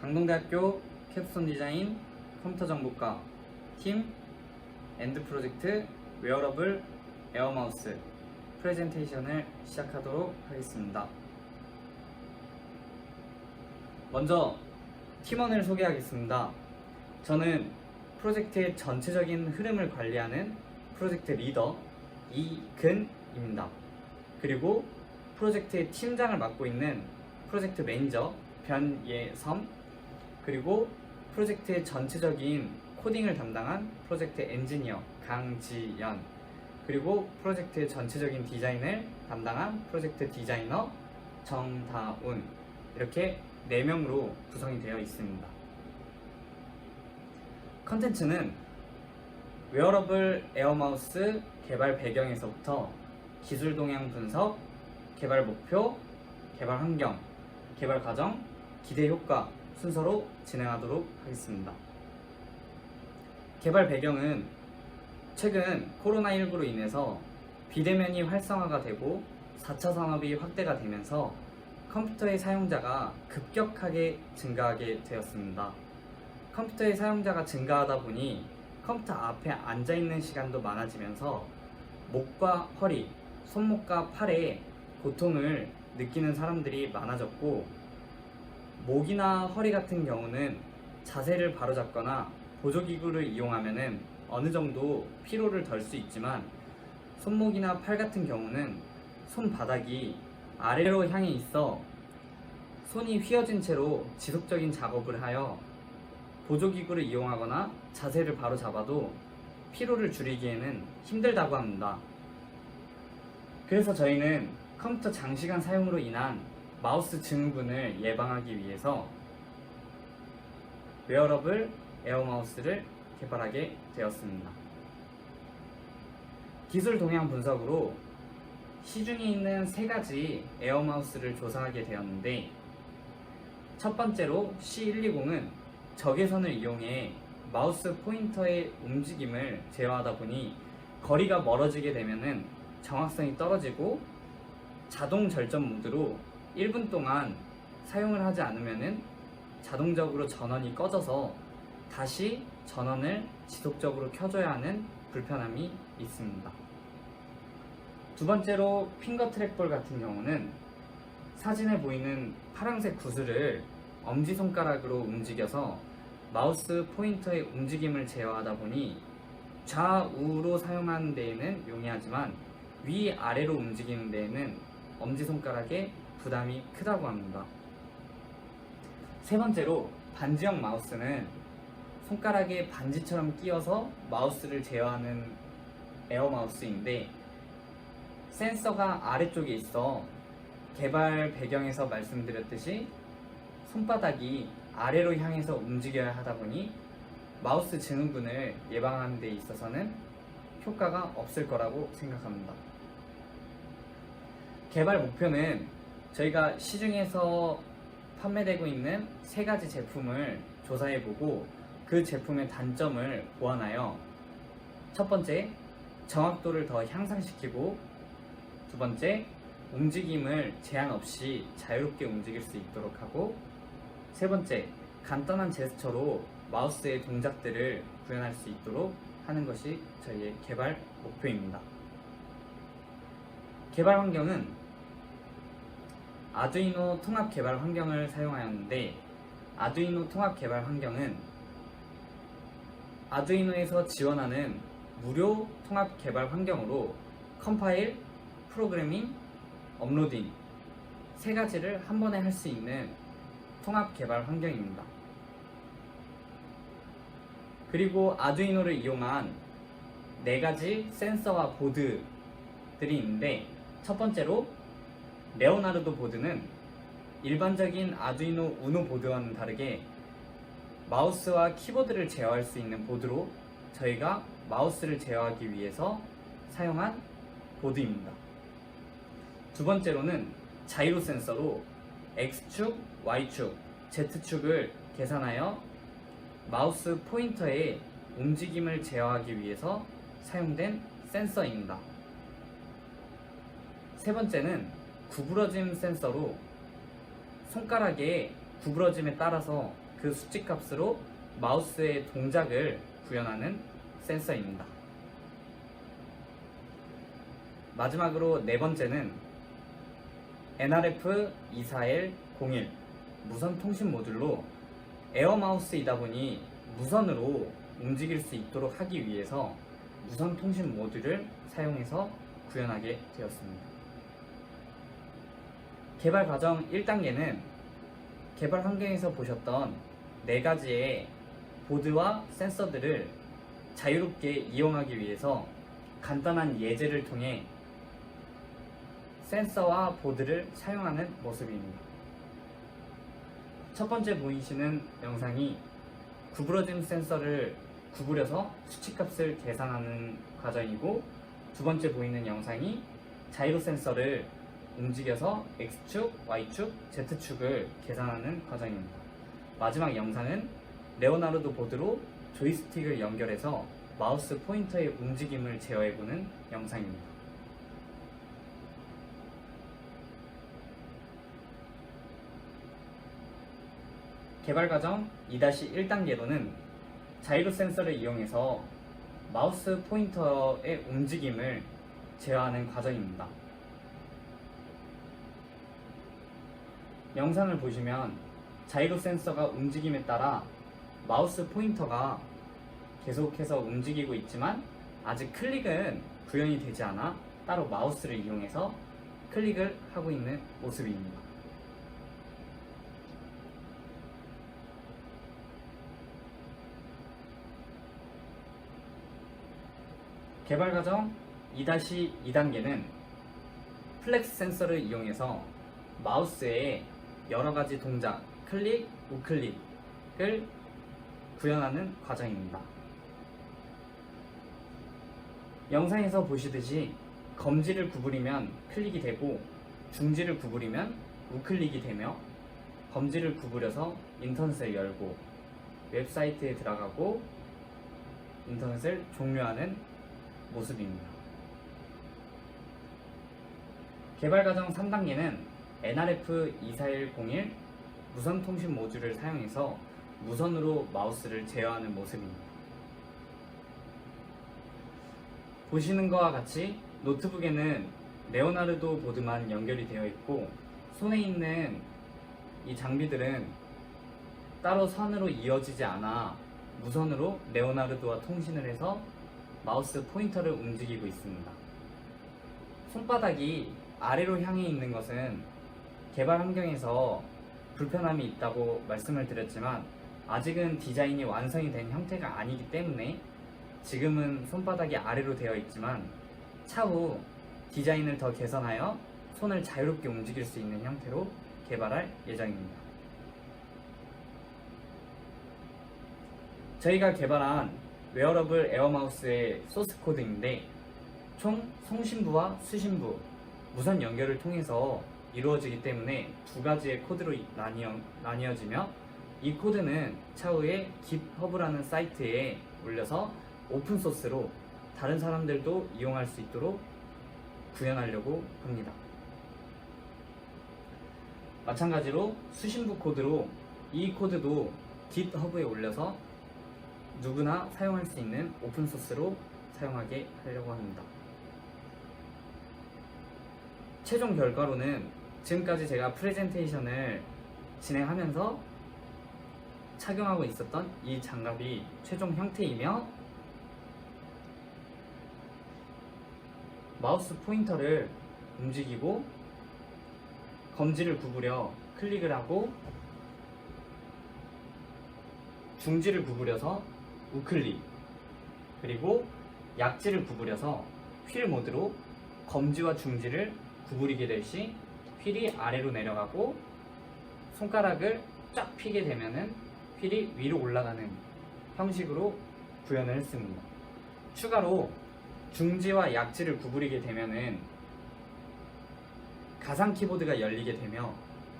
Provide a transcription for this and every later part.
강동대학교 캡스톤 디자인 컴퓨터 정보과 팀 엔드 프로젝트 웨어러블 에어마우스 프레젠테이션을 시작하도록 하겠습니다. 먼저 팀원을 소개하겠습니다. 저는 프로젝트의 전체적인 흐름을 관리하는 프로젝트 리더 이근입니다. 그리고 프로젝트의 팀장을 맡고 있는 프로젝트 매니저 변예섬 그리고 프로젝트의 전체적인 코딩을 담당한 프로젝트 엔지니어 강지연 그리고 프로젝트의 전체적인 디자인을 담당한 프로젝트 디자이너 정다운 이렇게 4명으로 구성이 되어 있습니다. 컨텐츠는 웨어러블 에어마우스 개발 배경에서부터 기술 동향 분석, 개발 목표, 개발 환경, 개발 과정, 기대 효과 순서로 진행하도록 하겠습니다. 개발 배경은 최근 코로나19로 인해서 비대면이 활성화가 되고 4차 산업이 확대가 되면서 컴퓨터의 사용자가 급격하게 증가하게 되었습니다. 컴퓨터의 사용자가 증가하다 보니 컴퓨터 앞에 앉아 있는 시간도 많아지면서 목과 허리, 손목과 팔에 고통을 느끼는 사람들이 많아졌고 목이나 허리 같은 경우는 자세를 바로잡거나 보조기구를 이용하면은 어느 정도 피로를 덜 수 있지만 손목이나 팔 같은 경우는 손바닥이 아래로 향해 있어 손이 휘어진 채로 지속적인 작업을 하여 보조기구를 이용하거나 자세를 바로 잡아도 피로를 줄이기에는 힘들다고 합니다. 그래서 저희는 컴퓨터 장시간 사용으로 인한 마우스 증후군을 예방하기 위해서 웨어러블 에어마우스를 개발하게 되었습니다. 기술 동향 분석으로 시중에 있는 세 가지 에어마우스를 조사하게 되었는데 첫 번째로 C120은 적외선을 이용해 마우스 포인터의 움직임을 제어하다 보니 거리가 멀어지게 되면은 정확성이 떨어지고 자동 절전 모드로 1분 동안 사용을 하지 않으면은 자동적으로 전원이 꺼져서 다시 전원을 지속적으로 켜줘야 하는 불편함이 있습니다. 두 번째로 핑거 트랙볼 같은 경우는 사진에 보이는 파란색 구슬을 엄지손가락으로 움직여서 마우스 포인터의 움직임을 제어하다 보니 좌우로 사용하는 데에는 용이하지만 위아래로 움직이는 데에는 엄지손가락에 부담이 크다고 합니다. 세 번째로 반지형 마우스는 손가락에 반지처럼 끼어서 마우스를 제어하는 에어 마우스인데 센서가 아래쪽에 있어 개발 배경에서 말씀드렸듯이 손바닥이 아래로 향해서 움직여야 하다 보니 마우스 증후군을 예방하는 데 있어서는 효과가 없을 거라고 생각합니다. 개발 목표는 저희가 시중에서 판매되고 있는 세 가지 제품을 조사해보고 그 제품의 단점을 보완하여 첫 번째, 정확도를 더 향상시키고 두 번째, 움직임을 제한 없이 자유롭게 움직일 수 있도록 하고 세 번째, 간단한 제스처로 마우스의 동작들을 구현할 수 있도록 하는 것이 저희의 개발 목표입니다. 개발 환경은 아두이노 통합 개발 환경을 사용하였는데 아두이노 통합 개발 환경은 아두이노에서 지원하는 무료 통합 개발 환경으로 컴파일, 프로그래밍, 업로딩 세 가지를 한 번에 할 수 있는 통합 개발 환경입니다. 그리고 아두이노를 이용한 네 가지 센서와 보드들이 있는데 첫 번째로 레오나르도 보드는 일반적인 아두이노 우노 보드와는 다르게 마우스와 키보드를 제어할 수 있는 보드로 저희가 마우스를 제어하기 위해서 사용한 보드입니다. 두 번째로는 자이로 센서로 X축, Y축, Z축을 계산하여 마우스 포인터의 움직임을 제어하기 위해서 사용된 센서입니다. 세 번째는 구부러짐 센서로 손가락의 구부러짐에 따라서 그 수치값으로 마우스의 동작을 구현하는 센서입니다. 마지막으로 네 번째는 NRF24101 무선 통신 모듈로 에어 마우스이다 보니 무선으로 움직일 수 있도록 하기 위해서 무선 통신 모듈을 사용해서 구현하게 되었습니다. 개발 과정 1단계는 개발 환경에서 보셨던 네 가지의 보드와 센서들을 자유롭게 이용하기 위해서 간단한 예제를 통해 센서와 보드를 사용하는 모습입니다. 첫 번째 보이시는 영상이 구부러짐 센서를 구부려서 수치값을 계산하는 과정이고 두 번째 보이는 영상이 자이로 센서를 움직여서 X축, Y축, Z축을 계산하는 과정입니다. 마지막 영상은 레오나르도 보드로 조이스틱을 연결해서 마우스 포인터의 움직임을 제어해보는 영상입니다. 개발 과정 2-1단계로는 자이로 센서를 이용해서 마우스 포인터의 움직임을 제어하는 과정입니다. 영상을 보시면 자이로 센서가 움직임에 따라 마우스 포인터가 계속해서 움직이고 있지만 아직 클릭은 구현이 되지 않아 따로 마우스를 이용해서 클릭을 하고 있는 모습입니다. 개발 과정 2-2단계는 플렉스 센서를 이용해서 마우스의 여러 가지 동작, 클릭, 우클릭을 구현하는 과정입니다. 영상에서 보시듯이 검지를 구부리면 클릭이 되고 중지를 구부리면 우클릭이 되며 검지를 구부려서 인터넷을 열고 웹사이트에 들어가고 인터넷을 종료하는 모습입니다. 개발 과정 3단계는 NRF24101 무선 통신 모듈을 사용해서 무선으로 마우스를 제어하는 모습입니다. 보시는 것과 같이 노트북에는 레오나르도 보드만 연결이 되어 있고 손에 있는 이 장비들은 따로 선으로 이어지지 않아 무선으로 레오나르도와 통신을 해서 마우스 포인터를 움직이고 있습니다. 손바닥이 아래로 향해 있는 것은 개발 환경에서 불편함이 있다고 말씀을 드렸지만 아직은 디자인이 완성이 된 형태가 아니기 때문에 지금은 손바닥이 아래로 되어 있지만 차후 디자인을 더 개선하여 손을 자유롭게 움직일 수 있는 형태로 개발할 예정입니다. 저희가 개발한 웨어러블 에어마우스의 소스 코드인데 총 송신부와 수신부 무선 연결을 통해서 이루어지기 때문에 두 가지의 코드로 나뉘어, 나뉘어지며 이 코드는 차후에 깁허브라는 사이트에 올려서 오픈소스로 다른 사람들도 이용할 수 있도록 구현하려고 합니다. 마찬가지로 수신부 코드로 이 코드도 깃허브에 올려서 누구나 사용할 수 있는 오픈소스로 사용하게 하려고 합니다. 최종 결과로는 지금까지 제가 프레젠테이션을 진행하면서 착용하고 있었던 이 장갑이 최종 형태이며 마우스 포인터를 움직이고 검지를 구부려 클릭을 하고 중지를 구부려서 우클릭 그리고 약지를 구부려서 휠 모드로 검지와 중지를 구부리게 될시 휠이 아래로 내려가고 손가락을 쫙 피게 되면은 휠이 위로 올라가는 형식으로 구현을 했습니다. 추가로 중지와 약지를 구부리게 되면은 가상 키보드가 열리게 되며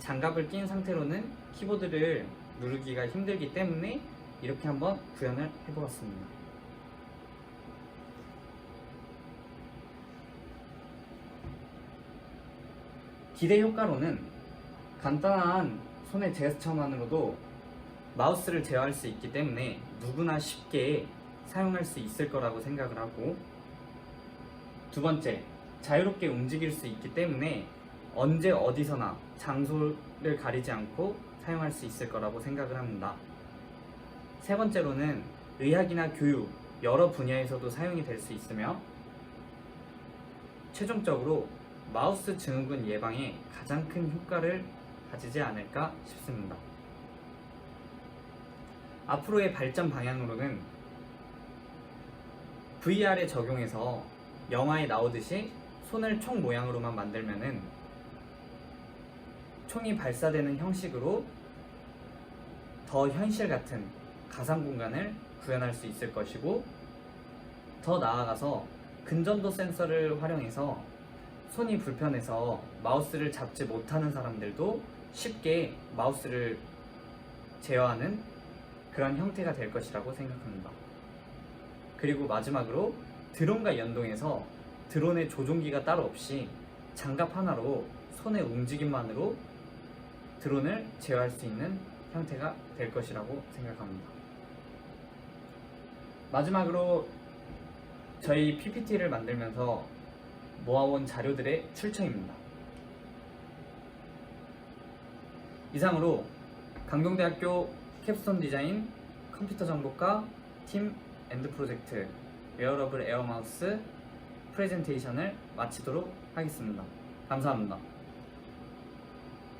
장갑을 낀 상태로는 키보드를 누르기가 힘들기 때문에 이렇게 한번 구현을 해보았습니다. 기대 효과로는 간단한 손의 제스처만으로도 마우스를 제어할 수 있기 때문에 누구나 쉽게 사용할 수 있을 거라고 생각을 하고 두 번째, 자유롭게 움직일 수 있기 때문에 언제 어디서나 장소를 가리지 않고 사용할 수 있을 거라고 생각을 합니다. 세 번째로는 의학이나 교육 여러 분야에서도 사용이 될 수 있으며 최종적으로 마우스 증후군 예방에 가장 큰 효과를 가지지 않을까 싶습니다. 앞으로의 발전 방향으로는 VR에 적용해서 영화에 나오듯이 손을 총 모양으로만 만들면은 총이 발사되는 형식으로 더 현실 같은 가상 공간을 구현할 수 있을 것이고 더 나아가서 근전도 센서를 활용해서 손이 불편해서 마우스를 잡지 못하는 사람들도 쉽게 마우스를 제어하는 그런 형태가 될 것이라고 생각합니다. 그리고 마지막으로 드론과 연동해서 드론의 조종기가 따로 없이 장갑 하나로 손의 움직임만으로 드론을 제어할 수 있는 형태가 될 것이라고 생각합니다. 마지막으로 저희 PPT를 만들면서 모아온 자료들의 출처입니다. 이상으로 강동대학교 캡스톤 디자인 컴퓨터 정보과 팀 엔드 프로젝트 웨어러블 에어마우스 프레젠테이션을 마치도록 하겠습니다. 감사합니다.